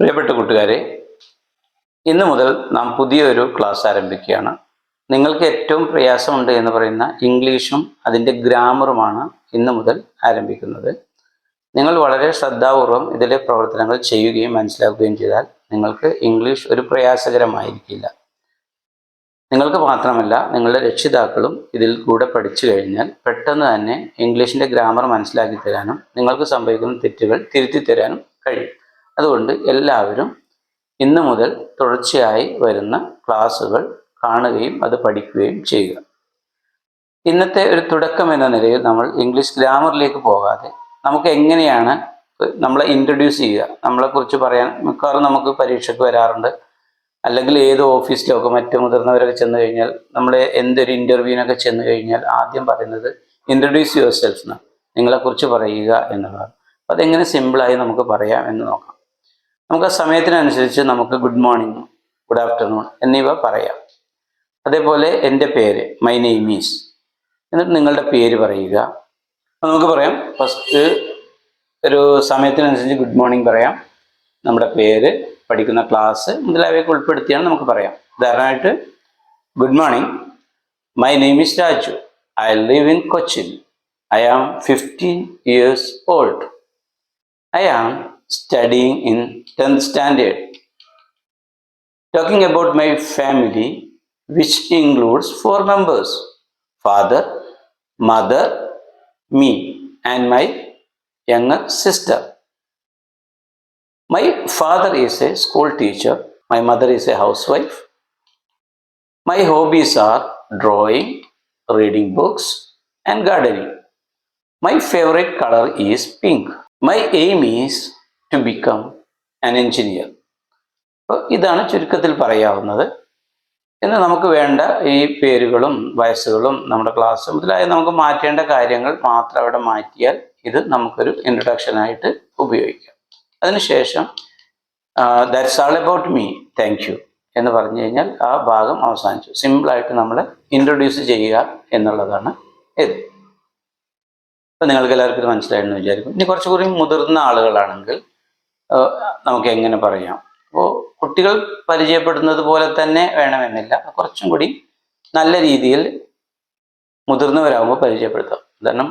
പ്രിയപ്പെട്ട കൂട്ടുകാരെ ഇന്ന് മുതൽ നാം പുതിയൊരു ക്ലാസ് ആരംഭിക്കുകയാണ്. നിങ്ങൾക്ക് ഏറ്റവും പ്രയാസമുണ്ട് എന്ന് പറയുന്ന ഇംഗ്ലീഷും അതിന്റെ ഗ്രാമറുമാണ് ഇന്ന് മുതൽ ആരംഭിക്കുന്നത്. നിങ്ങൾ വളരെ ശ്രദ്ധാപൂർവം ഇതിലെ പ്രവർത്തനങ്ങൾ ചെയ്യുകയും മനസ്സിലാക്കുകയും ചെയ്താൽ നിങ്ങൾക്ക് ഇംഗ്ലീഷ് ഒരു പ്രയാസകരമായിരിക്കില്ല. നിങ്ങൾക്ക് മാത്രമല്ല നിങ്ങളുടെ രക്ഷിതാക്കളും ഇതിൽ കൂടെ പഠിച്ചു കഴിഞ്ഞാൽ പെട്ടെന്ന് തന്നെ ഇംഗ്ലീഷിന്റെ ഗ്രാമർ മനസ്സിലാക്കി തരാനും നിങ്ങൾക്ക് സംഭവിക്കുന്ന തെറ്റുകൾ തിരുത്തി തരാനും കഴിയും. അതുകൊണ്ട് എല്ലാവരും ഇന്ന് മുതൽ തുടർച്ചയായി വരുന്ന ക്ലാസ്സുകൾ കാണുകയും അത് പഠിക്കുകയും ചെയ്യുക. ഇന്നത്തെ ഒരു തുടക്കം എന്ന നിലയിൽ നമ്മൾ ഇംഗ്ലീഷ് ഗ്രാമറിലേക്ക് പോകാതെ നമുക്ക് എങ്ങനെയാണ് നമ്മളെ ഇൻട്രൊഡ്യൂസ് ചെയ്യുക? നമ്മളെക്കുറിച്ച് പറയാൻ മിക്കവാറും നമുക്ക് പരീക്ഷയ്ക്ക് വരാറുണ്ട്. അല്ലെങ്കിൽ ഏത് ഓഫീസിലൊക്കെ മറ്റു മുതിർന്നവരൊക്കെ ചെന്ന് കഴിഞ്ഞാൽ നമ്മളെ എന്തൊരു ഇന്റർവ്യൂവിനൊക്കെ ചെന്ന് കഴിഞ്ഞാൽ ആദ്യം പറയുന്നത് ഇൻട്രൊഡ്യൂസ് യുവർ സെൽഫ് നിങ്ങളെക്കുറിച്ച് പറയുക എന്നുള്ളതാണ്. അപ്പം അതെങ്ങനെ സിമ്പിളായി നമുക്ക് പറയാം എന്ന് നോക്കാം. നമുക്ക് ആ സമയത്തിനനുസരിച്ച് നമുക്ക് ഗുഡ് മോർണിംഗ് ഗുഡ് ആഫ്റ്റർനൂൺ എന്നിവ പറയാം. അതേപോലെ എന്റെ പേര് മൈ നെയിം ഈസ് എന്നിട്ട് നിങ്ങളുടെ പേര് പറയുക. നമുക്ക് പറയാം ഫസ്റ്റ് ഒരു സമയത്തിനനുസരിച്ച് ഗുഡ് മോർണിംഗ് പറയാം. നമ്മുടെ പേര് പഠിക്കുന്ന ക്ലാസ് മുതലായവയൊക്കെ ഉൾപ്പെടുത്തിയാണ് നമുക്ക് പറയാം. ഉദാഹരണമായിട്ട് good morning my name is Raju I live in Cochin I am fifteen years old I am studying in 10th standard. Talking about my family, which includes four members father, mother, me, and my younger sister. My father is a school teacher, my mother is a housewife. My hobbies are drawing, reading books, and gardening. My favorite color is pink. My aim is to become an engineer അപ്പോൾ ഇതാണ് ചുരുക്കത്തിൽ പറയാവുന്നത്. ഇന്ന് നമുക്ക് വേണ്ട ഈ പേരുകളും വയസ്സുകളും നമ്മുടെ ക്ലാസ് മുതലായ നമുക്ക് മാറ്റേണ്ട കാര്യങ്ങൾ മാത്രം അവിടെ മാറ്റിയാൽ ഇത് നമുക്കൊരു ഇൻട്രൊഡക്ഷനായിട്ട് ഉപയോഗിക്കാം. അതിനുശേഷം that's all about me thank you എന്ന് പറഞ്ഞു കഴിഞ്ഞാൽ ആ ഭാഗം അവസാനിച്ചു. സിമ്പിളായിട്ട് നമ്മൾ ഇൻട്രൊഡ്യൂസ് ചെയ്യുക എന്നുള്ളതാണ് ഇത്. അപ്പം നിങ്ങൾക്ക് എല്ലാവർക്കും ഇത് മനസ്സിലായെന്ന് വിചാരിക്കും ഇനി കുറച്ചുകൂടി മുതിർന്ന ആളുകളാണെങ്കിൽ നമുക്ക് എങ്ങനെ പറയാം? അപ്പോൾ കുട്ടികൾ പരിചയപ്പെടുന്നത് പോലെ തന്നെ വേണമെന്നില്ല. കുറച്ചും കൂടി നല്ല രീതിയിൽ മുതിർന്നവരാകുമ്പോൾ പരിചയപ്പെടുത്താം. കാരണം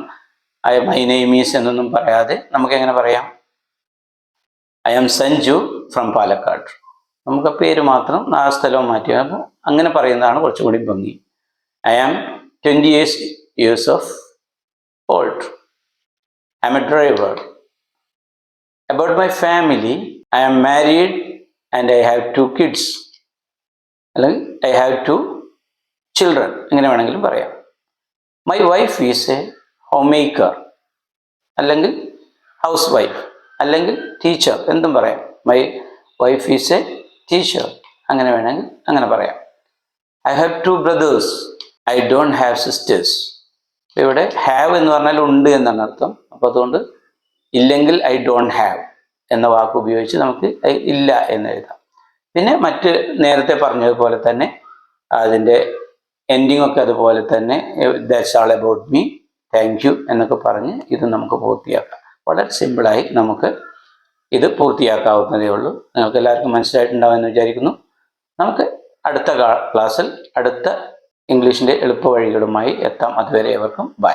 ഐ മൈ നെയ്മീസ് എന്നൊന്നും പറയാതെ നമുക്ക് എങ്ങനെ പറയാം? I am Sanju from Palakkad നമുക്ക് പേര് മാത്രം ആ സ്ഥലവും മാറ്റി. അപ്പോൾ അങ്ങനെ പറയുന്നതാണ് കുറച്ചും കൂടി ഭംഗി. I am twenty years years of old I am a driver. About my family, I am married and I have two kids. അല്ലെങ്കിൽ ഐ ഹാവ് ടു ചിൽഡ്രൻ എങ്ങനെ വേണമെങ്കിലും പറയാം. My wife is a homemaker അല്ലെങ്കിൽ housewife അല്ലെങ്കിൽ teacher എന്തും പറയാം. My wife is a teacher അങ്ങനെ വേണമെങ്കിൽ അങ്ങനെ പറയാം. I have two brothers I don't have sisters ഇവിടെ ഹാവ് എന്ന് പറഞ്ഞാൽ ഉണ്ട് എന്നാണ് അർത്ഥം. അപ്പോൾ അതുകൊണ്ട് ഇല്ലെങ്കിൽ ഐ ഡോണ്ട് ഹാവ് എന്ന വാക്ക് ഉപയോഗിച്ച് നമുക്ക് ഇല്ല എന്ന് എഴുതാം. പിന്നെ മറ്റ് നേരത്തെ പറഞ്ഞതുപോലെ തന്നെ അതിന്റെ എൻഡിങ് ഒക്കെ അതുപോലെ തന്നെ that's all about me thank you എന്നൊക്കെ പറഞ്ഞ് ഇത് നമുക്ക് പൂർത്തിയാക്കാം. വളരെ സിമ്പിളായി നമുക്ക് ഇത് പൂർത്തിയാക്കാവുന്നതേ ഉള്ളൂ. നിങ്ങൾക്ക് എല്ലാവർക്കും മനസ്സിലായിട്ടുണ്ടാവുമെന്ന് വിചാരിക്കുന്നു. നമുക്ക് അടുത്ത ക്ലാസ്സിൽ അടുത്ത ഇംഗ്ലീഷിന്റെ എളുപ്പ വഴികളുമായി എത്താം. അതുവരെ ഏവർക്കും ബൈ.